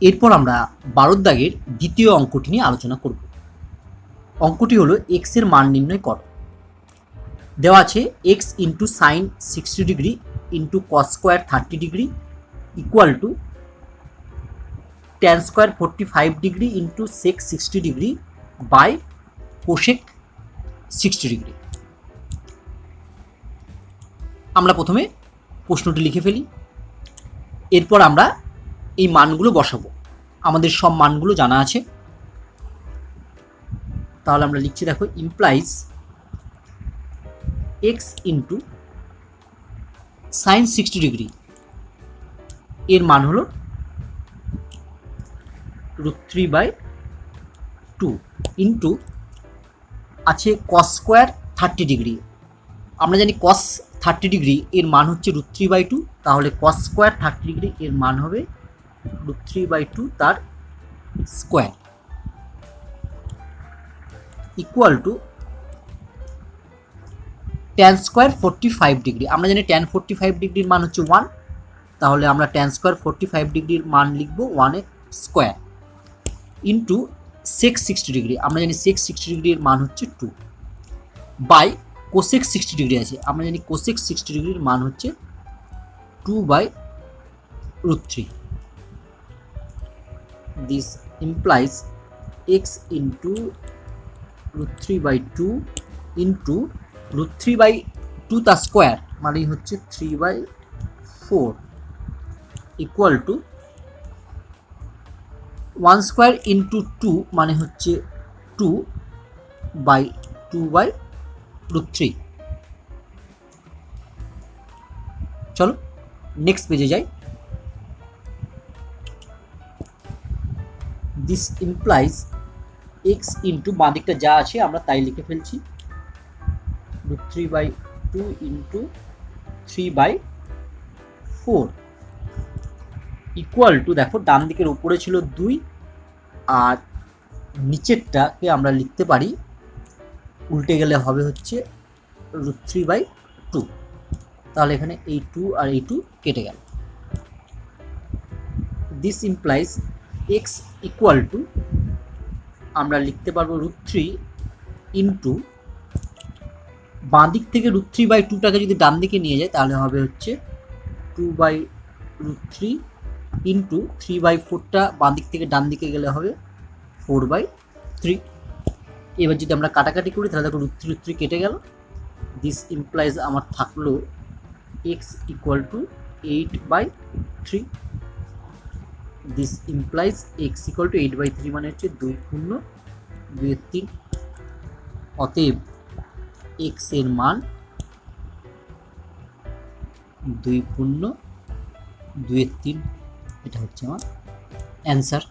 এরপর আমরা দাগের দ্বিতীয় অঙ্কটি নিয়ে আলোচনা করব। অঙ্কটি হলো এক্সের মান নির্ণয় করো। দেওয়া আছে x into sine sixty degree into cos square thirty degree equal to tan square forty five degree into sec sixty degree by cosec sixty degree আমরা প্রথমে প্রশ্নটি লিখে ফেলি। এরপর আমরা এই মানগুলো বসাবো। আমাদের সব মানগুলো জানা আছে। তাহলে আমরা লিখছি দেখো implies x into sine sixty degree এর মান হলো root three by two into আছে কস স্কোয়ার থার্টি ডিগ্রি আমরা জানি কস থার্টি ডিগ্রি এর মান হচ্ছে রুট থ্রি বাই টু তাহলে কস স্কোয়ার থার্টি ডিগ্রি এর মান হবে রুট থ্রি বাই টু তার square equal to tan square forty five degree আমরা জানি ট্যান ফোরটি ফাইভ ডিগ্রির মান হচ্ছে ওয়ান তাহলে আমরা ট্যান স্কোয়ার ফোরটি ফাইভ ডিগ্রির মান লিখব ওয়ানের square into sec sixty degree আমরা জানি সেক্স সিক্সটি ডিগ্রির মান হচ্ছে two by cosec sixty degree আছে। আমরা জানি কোসেক সিক্সটি ডিগ্রির মান হচ্ছে two by root three this implies x into root three by two into root three by two তার স্কোয়ার মানে হচ্ছে three by four equal to one square into two মানে হচ্ছে two by two by root three চলো next পেজে যাই। This implies x into বাঁ দিকটা যা আছে আমরা তাই লিখে ফেলছি। Root three by two into three by four equal to দেখো, ডান দিকের উপরে ছিল দুই, আর নিচেরটাকে আমরা লিখতে পারি, উল্টে গেলে হবে হচ্ছে রুট থ্রি বাই টু তাহলে এখানে এই টু আর এই টু কেটে গেল। This implies x equal to আমরা লিখতে পারব রুট থ্রি ইন্টু বাঁ দিক থেকে রুট থ্রি বাই টুটাকে যদি ডান দিকে নিয়ে যায়, তাহলে হবে হচ্ছে two by root three into three by ফোরটা বাঁ দিক থেকে ডান দিকে গেলে হবে ফোর বাই থ্রি এবার যদি আমরা কাটাকাটি করি, তাহলে দেখো রুট থ্রি রুট থ্রি কেটে গেল। দিস ইমপ্লাইজ আমার থাকল x equal to eight by three this implies x equal to eight by three মানে হচ্ছে দুই শূন্য দুই তিন। অতএব এক্সের মান দুই শূন্য দুই তিন। এটা হচ্ছে আমার অ্যান্সার